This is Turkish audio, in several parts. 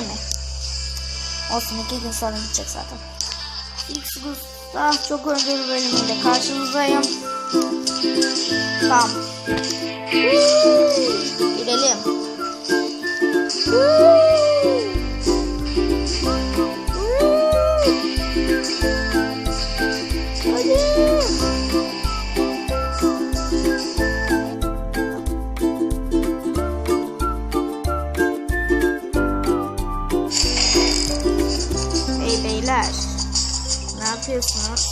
Yine mi? Olsun iki gün sonra gidecek zaten. Felix Gustav çok önce bir bölümünde karşınızdayım. Tamam. Girelim. atıyorsunuz.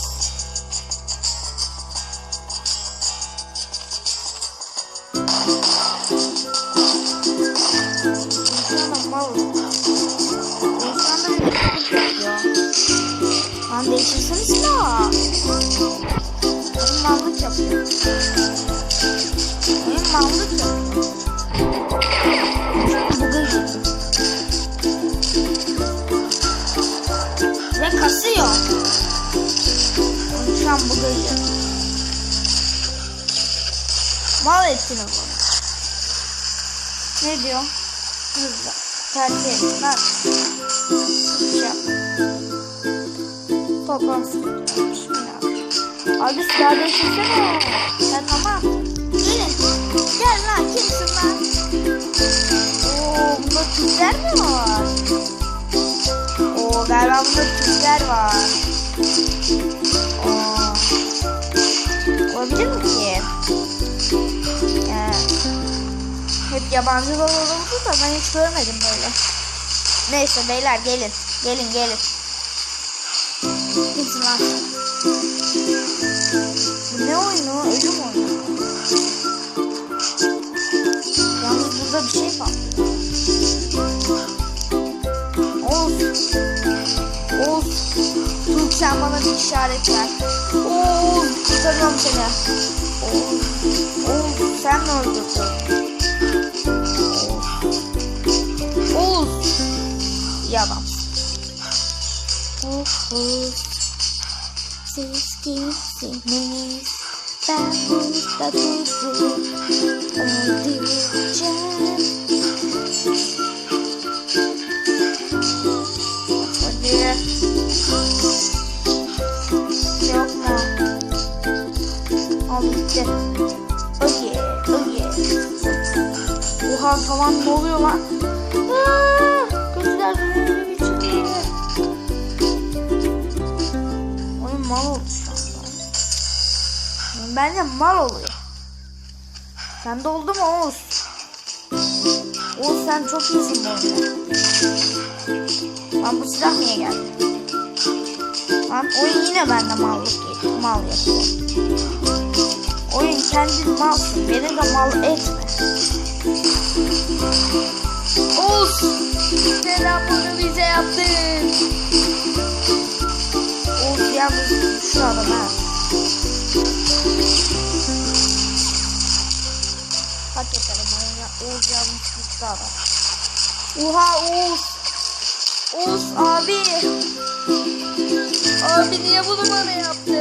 İnsanım mal. İnsanda bir sıkıntı yok ya. Lan değişirsiniz la. Benim mallık yapıyor. Benim mallık yapıyor. Gidiyor. Mal ettiniz onu. Ne diyor? Hızlı. Tercih edin. Lan. Yap. Toplam varmış. Yine Abi silah değiştirsene. Ya tamam. Gelin. Gel lan kimsin lan? Oo bunda Türkler mi var? Oo galiba bunda Türkler var. Hep yabancılar olurdu da ben hiç görmedim böyle. Neyse beyler gelin. Gelin gelin. Kimsin lan? Bu ne oyunu? Ölüm oyunu. Yalnız burada bir şey patlıyor. Oğuz. Oğuz. Türk sen bana bir işaret ver. Oğuz. Kurtarıyorum seni. Oğuz. Oğuz sen mi öldürdün? İyi adam. Siz kimsiniz? Ben burada durdum. Öldüreceğim. Hadi. Yok mu? Al bitti. Oh yeah, oh yeah. Oha tamam ne oluyor lan? Aa, Geçirdi. Oyun mal oldu şu anda. Bence mal oluyor. Sen de oldu mu Oğuz? Oğuz sen çok iyisin bu oyunda. Lan bu silah niye geldi? Lan oyun yine bende mallık mal yapıyor. Oyun kendin malsın. Beni de mal etme. Oğuz! Neden bunu bize yaptın? Oğuz yalnız şu adam ha. Hakikaten ya. Oğuz yalnız güçlü adam. Oha Oğuz! Oğuz abi! Abi niye bunu bana yaptın?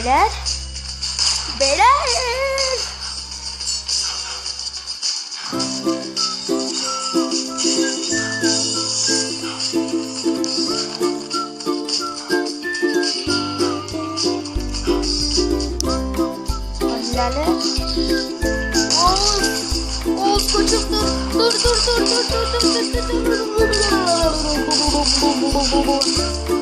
Beyler. Beyler. Hadi. Oğuz. Koçum dur. Dur dur dur dur dur dur dur dur dur dur.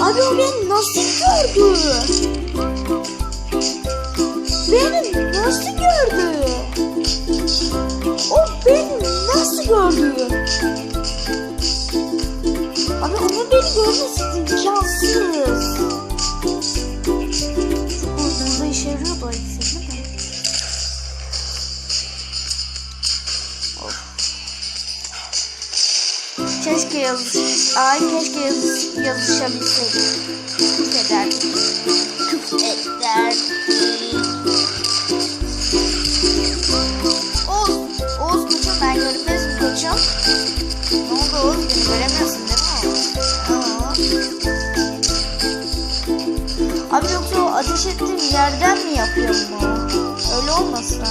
Abi o beni nasıl gördü? Beni nasıl gördü? O beni nasıl gördü? Abi onun beni görmesi imkansız. Keşke yazış... Ay keşke yazış... yazışabilseydik. Küf ederdik. Küf ederdik. Oğuz, Oğuz koçum ben görünmezim koçum. Ne oldu Oğuz beni göremiyorsun değil mi? Aa. Abi yoksa o ateş ettiğim yerden mi yapıyor mu? Öyle olmasın.